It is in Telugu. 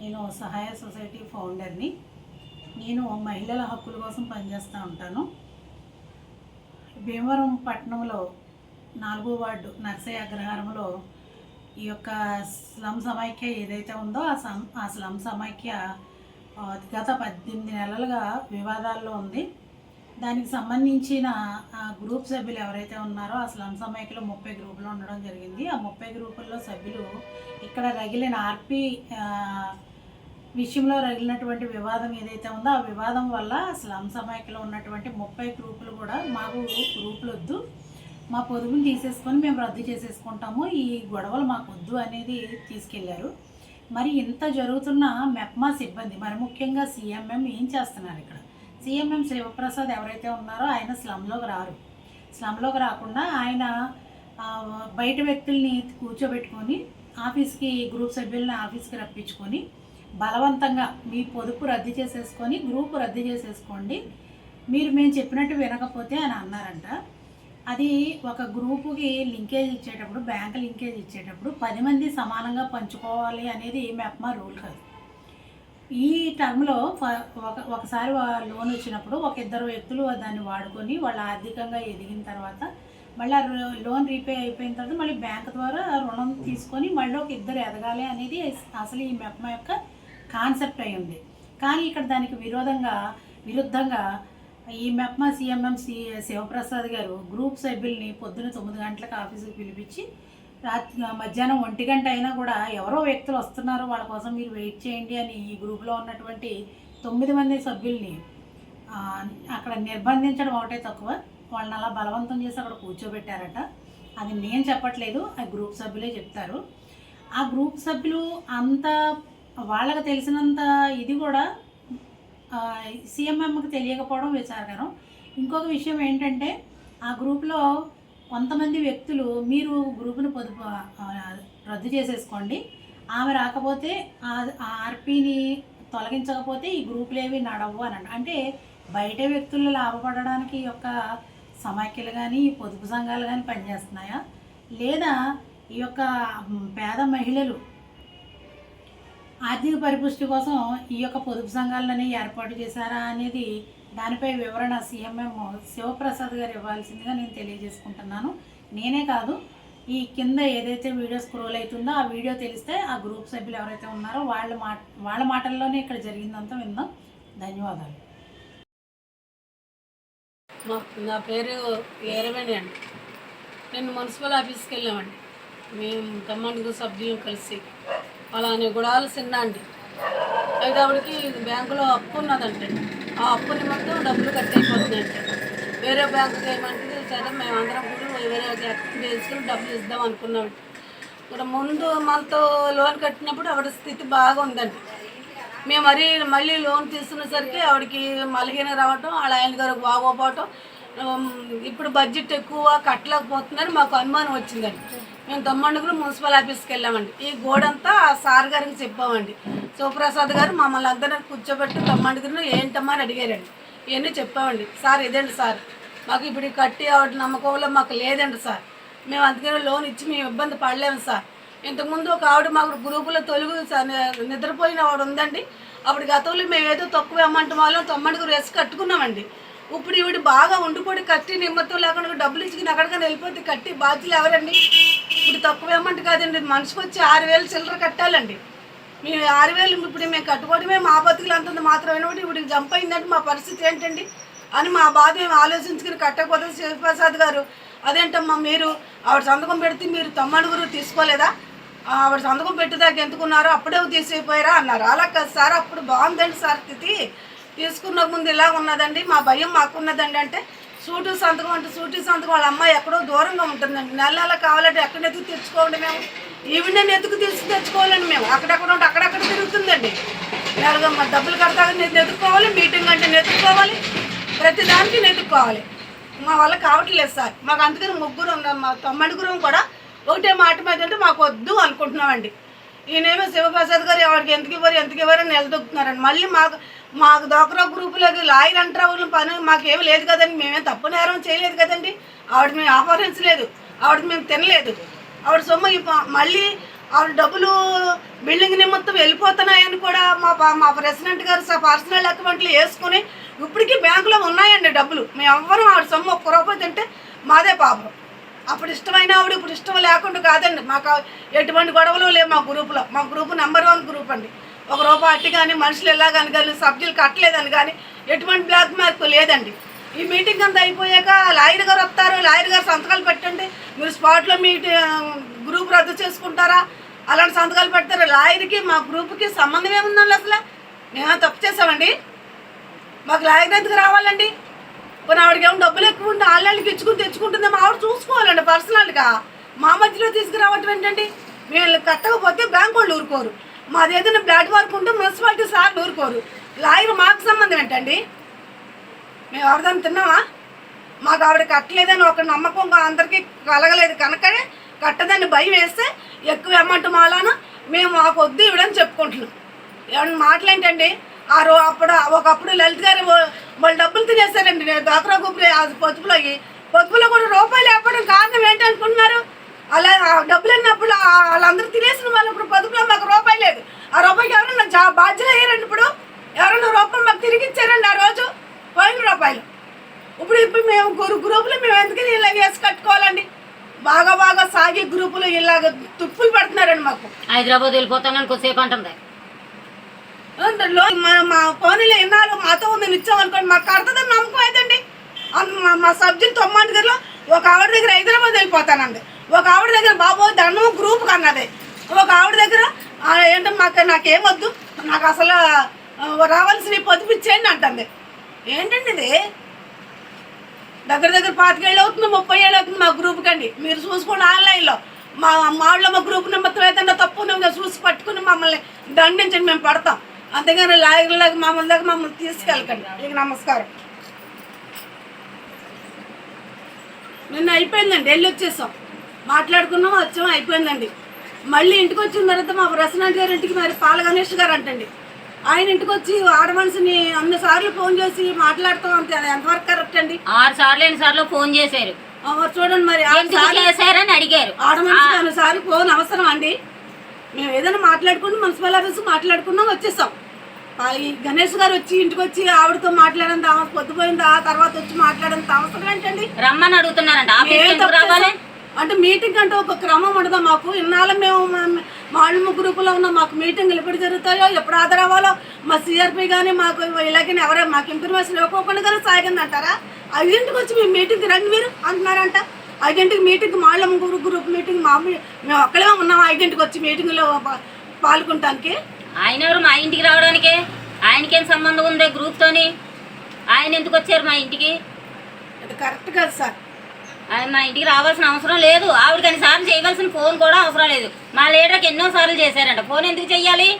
నేను సహాయ సొసైటీ ఫౌండర్ని. నేను మహిళల హక్కుల కోసం పనిచేస్తూ ఉంటాను. భీమవరం పట్టణంలో నాలుగో వార్డు నర్సయ్య అగ్రహారంలో ఈ యొక్క స్లమ్ సమైక్య ఏదైతే ఉందో ఆ సమ్ ఆ స్లమ్ సమైక్య గత పద్దెనిమిది నెలలుగా వివాదాల్లో ఉంది. దానికి సంబంధించిన గ్రూప్ సభ్యులు ఎవరైతే ఉన్నారో ఆ స్లమ్ సమైక్యలో ముప్పై గ్రూపులు ఉండడం జరిగింది. ఆ ముప్పై గ్రూపుల్లో సభ్యులు ఇక్కడ రగిలిన ఆర్పి విషయంలో రగిలినటువంటి వివాదం ఏదైతే ఉందో ఆ వివాదం వల్ల స్లమ్ సమైక్యలో ఉన్నటువంటి ముప్పై గ్రూపులు కూడా మాకు గ్రూపులు వద్దు మా పొదుపుని తీసేసుకొని మేము రద్దు చేసేసుకుంటాము. ఈ గొడవలు మాకు వద్దు అనేది తీసుకెళ్ళారు. మరి ఇంత జరుగుతున్న మెప్మా సిబ్బంది మరి ముఖ్యంగా సీఎంఎం ఏం చేస్తున్నారు ఇక్కడ? సీఎంఎం శివప్రసాద్ ఎవరైతే ఉన్నారో ఆయన స్లమ్లోకి రారు. స్లమ్లోకి రాకుండా ఆయన బయట వ్యక్తుల్ని కూర్చోబెట్టుకొని ఆఫీస్కి గ్రూప్ సభ్యుల్ని ఆఫీస్కి రప్పించుకొని బలవంతంగా మీ పొదుపు రద్దు చేసేసుకొని గ్రూప్ రద్దు చేసేసుకోండి. మీరు మేము చెప్పినట్టు వినకపోతే అని అన్నారంట. అది ఒక గ్రూపుకి లింకేజ్ ఇచ్చేటప్పుడు బ్యాంక్ లింకేజ్ ఇచ్చేటప్పుడు పది మంది సమానంగా పంచుకోవాలి అనేది మెప్మా రూల్ కాదు. ఈ టర్మ్లో ఒక ఒకసారి లోన్ వచ్చినప్పుడు ఒక ఇద్దరు వ్యక్తులు దాన్ని వాడుకొని వాళ్ళు ఆర్థికంగా ఎదిగిన తర్వాత మళ్ళీ ఆ లోన్ రీపే అయిపోయిన తర్వాత మళ్ళీ బ్యాంక్ ద్వారా రుణం తీసుకొని మళ్ళీ ఒక ఇద్దరు ఎదగాలి అనేది అసలు ఈ మెప్మ యొక్క కాన్సెప్ట్ అయి ఉంది. కానీ ఇక్కడ దానికి విరోధంగా విరుద్ధంగా ఈ మెప్మ సీఎంఎం సి శివప్రసాద్ గారు గ్రూప్ సభ్యుల్ని పొద్దున్న తొమ్మిది గంటలకు ఆఫీసుకి పిలిపించి రాత్రి మధ్యాహ్నం ఒంటి గంట అయినా కూడా ఎవరో వ్యక్తులు వస్తున్నారు వాళ్ళ కోసం మీరు వెయిట్ చేయండి అని ఈ గ్రూప్లో ఉన్నటువంటి తొమ్మిది మంది సభ్యుల్ని అక్కడ నిర్బంధించడం ఒకటే తక్కువ. వాళ్ళని అలా బలవంతం చేసి అక్కడ కూర్చోబెట్టారట. అది నేను చెప్పట్లేదు ఆ గ్రూప్ సభ్యులే చెప్తారు. ఆ గ్రూప్ సభ్యులు అంత వాళ్ళకి తెలిసినంత ఇది కూడా సీఎంఎంకి తెలియకపోవడం విచారకరం. ఇంకొక విషయం ఏంటంటే ఆ గ్రూప్లో కొంతమంది వ్యక్తులు మీరు గ్రూపును పొదుపు రద్దు చేసేసుకోండి. ఆమె రాకపోతే ఆ- ఆ ఆర్పీని తొలగించకపోతే ఈ గ్రూపులు ఏవి నడవు అని అంటే. బయట వ్యక్తులు లాభపడడానికి ఈ యొక్క సమాఖ్యలు కానీ పొదుపు సంఘాలు కానీ పనిచేస్తున్నాయా? లేదా ఈ యొక్క పేద మహిళలు ఆర్థిక పరిపుష్టి కోసం ఈ యొక్క పొదుపు సంఘాలని ఏర్పాటు చేశారా అనేది దానిపై వివరణ సీఎంఎం శివప్రసాద్ గారు ఇవ్వాల్సిందిగా నేను తెలియజేసుకుంటున్నాను. నేనే కాదు ఈ కింద ఏదైతే వీడియో స్క్రోల్ అవుతుందో ఆ వీడియో తెలిస్తే ఆ గ్రూప్ సభ్యులు ఎవరైతే ఉన్నారో వాళ్ళ మాట వాళ్ళ మాటల్లోనే ఇక్కడ జరిగిందంతా విందాం. ధన్యవాదాలు. మా నా పేరు ఏరవేణి అండి. నేను మున్సిపల్ ఆఫీస్కి వెళ్ళామండి. మేము తమ్మండుగు సభ్యులు కలిసి అలానే గుడాలు చిన్న అండి అయితే ఆవిడకి బ్యాంకులో అప్పు ఉన్నదంటే ఆ అప్పుని మొత్తం డబ్బులు కట్ వేరే బ్యాంకుకి ఏమంటే సరే మేము అందరం కూడా వేరే అకౌంట్ వేసుకుని డబ్బులు ఇద్దాం అనుకున్నాం. ఇక్కడ ముందు మనతో లోన్ కట్టినప్పుడు ఆవిడ స్థితి బాగా ఉందండి మేము మరీ మళ్ళీ లోన్ తీసుకునేసరికి ఆవిడకి మలిగిన రావటం వాళ్ళ ఆయన గారు బాగోపోవటం ఇప్పుడు బడ్జెట్ ఎక్కువ కట్టలేకపోతుందని మాకు అనుమానం వచ్చిందండి. మేము తమ్మండుగురు మున్సిపల్ ఆఫీస్కి వెళ్ళామండి. ఈ గోడంతా ఆ సార్ గారికి చెప్పామండి. శివప్రసాద్ గారు మమ్మల్ని అందరినీ కూర్చోబెట్టి తమ్మండుగురు ఏంటమ్మా అని అడిగారండి. ఇవన్నీ చెప్పామండి. సార్ ఇదండి సార్. మాకు ఇప్పుడు కట్టి ఆవిడ నమ్మకంలో మాకు లేదండి సార్. మేము అందుకనే లోన్ ఇచ్చి మేము ఇబ్బంది పడలేము సార్. ఇంతకుముందు ఒక ఆవిడ మాకు గ్రూపులో తొలుగు స- నిద్రపోయిన ఆవిడ ఉందండి. అప్పుడు గతంలో మేము ఏదో తక్కువ అమ్మంట వాళ్ళం తొమ్మిదిగురు వేసి కట్టుకున్నామండి. ఇప్పుడు ఈవిడ బాగా ఉండిపోయి కట్టి నిమ్మత్తం లేకుండా డబ్బులు ఇచ్చుకుని అక్కడికైనా వెళ్ళిపోతే కట్టి బాధ్యులు ఎవరండి? ఇప్పుడు తక్కువ అమ్మంట కాదండి. మనిషికి వచ్చి ఆరు వేలు చిల్లర కట్టాలండి. మేము ఆరు వేలు ఇప్పుడు మేము కట్టుకోవడమే మా బతుకులు అంతంత మాత్రమే. ఇప్పుడు జంప్ అయిందంటే మా పరిస్థితి ఏంటండి? అని మా బాధ మేము ఆలోచించుకుని కట్టకపోతే శివప్రసాద్ గారు అదేంటమ్మా మీరు ఆవిడ సంతకం పెడితే మీరు తమ్మడుగురు తీసుకోలేదా? ఆవిడ సంతకం పెట్టేదాకా ఎందుకున్నారో అప్పుడే తీసిపోయారా అన్నారు. అలా కాదు సార్ అప్పుడు బాగుందండి సార్ స్థితి. తీసుకున్న ముందు ఇలా ఉన్నదండి మా భయం మాకున్నదండి అంటే సూటు సంతకం అంటే సూటి సంతకం. వాళ్ళ అమ్మాయి ఎక్కడో దూరంగా ఉంటుందండి. నెల నెల కావాలంటే ఎక్కడైతే తెచ్చుకోండి మేము ఈవిడ ఎత్తుకు తీసి తెచ్చుకోవాలండి మేము? అక్కడక్కడ ఉంటే అక్కడక్కడ తిరుగుతుందండి. ఎలాగో మా డబ్బులు కడతాక నేను ఎదుర్కోవాలి మీటింగ్ అంటే ఎదుర్కోవాలి ప్రతి దానికి నెత్తుకోవాలి మా వల్ల కావట్లేదు సార్. మాకు అందుకని ముగ్గురు ఉన్నాం మా తమ్ముడుగురం కూడా ఒకటే మాట మీద అంటే మాకు వద్దు అనుకుంటున్నామండి. ఈయనేమో శివప్రసాద్ గారు ఎవరికి ఎందుకు ఇవ్వరు ఎందుకు ఇవ్వరు అని నిలదొక్కుతున్నారండి. మళ్ళీ మాకు మాకు దోకరా గ్రూపులోకి లాయర్ అంటారు పని మాకేమి లేదు కదండి. మేమేం తప్పు నేరం చేయలేదు కదండి. ఆవిడ మేము ఆహ్వానించలేదు. ఆవిడ మేము తినలేదు. ఆవిడ సొమ్ము మళ్ళీ ఆవిడ డబ్బులు బిల్డింగ్ నిమిత్తం వెళ్ళిపోతున్నాయని కూడా మా మా ప్రెసిడెంట్ గారు స- పర్సనల్ అకౌంట్లు వేసుకుని ఇప్పటికీ బ్యాంకులో ఉన్నాయండి డబ్బులు. మేము ఎవ్వరం ఆవిడ సొమ్ము ఒక్క రూపాయి తింటే మాదే పాపం. అప్పుడు ఇష్టమైన ఆవిడ ఇప్పుడు ఇష్టం లేకుండా కాదండి. మాకు ఎటువంటి గొడవలు లేవు మా గ్రూపులో. మా గ్రూప్ నెంబర్ వన్ గ్రూప్ అండి. ఒక రూపాయి అట్టి కానీ మనుషులు ఎలా కానీ కానీ సబ్జీలు కట్టలేదని కానీ ఎటువంటి బ్లాక్ మార్క్ లేదండి. ఈ మీటింగ్ అంతా అయిపోయాక లాయర్ గారు వస్తారు. లాయర్ గారు సంతకాలు పెట్టండి. మీరు స్పాట్లో మీ గ్రూప్ రద్దు చేసుకుంటారా? అలాంటి సంతకాలు పెడతారు. లాయర్కి మా గ్రూప్కి సంబంధం ఏముందండి అసలు? మేము తప్పు చేసామండి మాకు లాయర్ ఎందుకు రావాలండి? కొన్ని ఆవిడకి ఏమో డబ్బులు ఎక్కువ ఉంటే ఆళ్ళకి ఇచ్చుకుని తెచ్చుకుంటుంది మా ఆవిడ చూసుకోవాలండి పర్సనల్గా మా మధ్యలో తీసుకురావటం ఏంటండి? వీళ్ళు కట్టకపోతే బ్యాంక్ వాళ్ళు ఊరుకోరు. మాది ఏదైనా బ్లాడ్ వర్క్ ఉంటే మున్సిపాలిటీ సార్లు ఊరుకోరు. లాయర్ మాకు సంబంధం ఏంటండి? మేము ఎవరిదాన్ని తిన్నామా మాకు ఆవిడ కట్టలేదని ఒక నమ్మకం అందరికీ కలగలేదు కనుకనే కట్టదని భయం వేస్తే ఎక్కువ అమౌంట్ మాలాను మేము మాకు వద్దు ఇవ్వడని చెప్పుకుంటున్నాం. ఏమన్నా మాటలు ఏంటండి ఆ రో అప్పుడు ఒకప్పుడు లలిత్ గారు వాళ్ళు డబ్బులు తినేసారండి. నేను దాకరా గుబ్బరి ఆ పొదుపులోకి. పొదుపులో కూడా రూపాయలు ఇవ్వడం కారణం ఏంటనుకుంటున్నారు అలా ఆ డబ్బులు అన్నప్పుడు వాళ్ళందరూ తినేసిన వాళ్ళు ఇప్పుడు పొదుపులో మాకు రూపాయి లేదు. ఆ రూపాయికి ఎవరన్నా బాధ్యత అయ్యారండి ఇప్పుడు? ఎవరన్నా రూపాయలు మాకు తిరిగి ఇచ్చారండి ఆ రోజు పోయిన రూపాయలు ఇప్పుడు ఇప్పుడు మేము గ్రూ- గ్రూపులో మేము ఎందుకని ఇలా వేసి కట్టుకోవాలండి? బాగా బాగా సాగే గ్రూపులు ఇలాగ తుప్పులు పెడుతున్నారండి మాకు. హైదరాబాద్ వెళ్ళిపోతానని కొద్దిసేపు అంటుంది. మా మా పోనీలో ఎన్నాళ్ళు మాతో ఉంది నిత్యం అనుకోండి మాకు కడతదని నమ్మకం అయితండి మా సబ్జెక్ట్ తొమ్మిది దగ్గరలో ఒక ఆవిడ దగ్గర హైదరాబాద్ వెళ్ళిపోతానండి. ఒక ఆవిడ దగ్గర బాబు దండం గ్రూప్ కన్నది. ఒక ఆవిడ దగ్గర "ఆ, ఏంటో మాకు నాకేం వద్దు నాకు అసలు రావాల్సిన పొదుపు ఇచ్చేయండి అంటుంది. ఏంటండి ఇది? దగ్గర దగ్గర పాతికేళ్ళు అవుతుంది ముప్పై ఏళ్ళు అవుతుంది మా గ్రూప్కి అండి మీరు చూసుకోండి ఆన్లైన్లో. మా మాళ్ళ మా గ్రూప్ నెంబర్తో ఏదైనా తప్పు ఉన్నదో చూసి పట్టుకుని మమ్మల్ని దండించండి మేము పడతాం. అంతేగాని లాయర్లాగా మమ్మల్ని దగ్గర మమ్మల్ని తీసుకెళ్ళకండి. మీకు నమస్కారం. నిన్న అయిపోయిందండి వెళ్ళి వచ్చేసాం. మాట్లాడుకున్నాం వచ్చాం అయిపోయిందండి. మళ్ళీ ఇంటికి వచ్చిన తర్వాత మా ప్రసన్న గారి ఇంటికి మరి పాల గణేష్ గారు అంటండి. ఆయన ఇంటికి వచ్చి ఆడ మనిషిని అన్ని సార్లు ఫోన్ చేసి మాట్లాడతాం అంతే. ఎంతవరకు కరెక్ట్ అండి? ఆరు సార్లు ఎన్ని సార్లు ఫోన్ చేశారు. చూడండి మరి చేశారని అడిగారు. ఆడ మనిషికి అన్ని సార్లు ఫోన్ అవసరం అండి? మేము ఏదైనా మాట్లాడుకుని మున్సిపల్ ఆఫీస్ మాట్లాడుకున్నాం వచ్చేసాం. గణేష్ గారు వచ్చి ఇంటికి వచ్చి ఆవిడతో మాట్లాడేంత పొద్దుపోయింది తర్వాత వచ్చి మాట్లాడేంత అవసరం ఏంటండి? రమ్మని అడుగుతున్నారంట. అంటే మీటింగ్ అంటే ఒక క్రమం ఉండదా మాకు? ఇన్నాళ్ళు మేము మా- మా అల్లుమ గ్రూపులో ఉన్న మాకు మీటింగ్లు ఎప్పుడు జరుగుతాయో ఎప్పుడు హాజరవ్వాలో మా సిఆర్పి కానీ మాకు ఇలాగని ఎవరే మాకు ఇన్ఫర్మేషన్ ఇవ్వకుండా కానీ సాగింది అంటారా? ఐదింటికి వచ్చి మేము మీటింగ్కి రండి మీరు అంటున్నారంట. ఐదింటికి మీటింగ్ మా అల్లుమ గ్రూప్ గ్రూప్ మీటింగ్ మా మీ- మేము ఒక్కడే ఉన్నాం ఐదింటికి వచ్చి మీటింగ్లో పా- పాల్గొనటానికి. ఆయన ఎవరు? మా ఇంటికి రావడానికి. ఆయనకేం సంబంధం ఉంది గ్రూప్ తోని? ఆయన ఎందుకు వచ్చారు మా ఇంటికి? అది కరెక్ట్ కాదు సార్. అది మా ఇంటికి రావాల్సిన అవసరం లేదు. ఆవిడకి అన్నిసార్లు చేయవలసిన ఫోన్ కూడా అవసరం లేదు. మా లీడర్కి ఎన్నో సార్లు చేశారంట. ఫోన్ ఎందుకు చెయ్యాలి?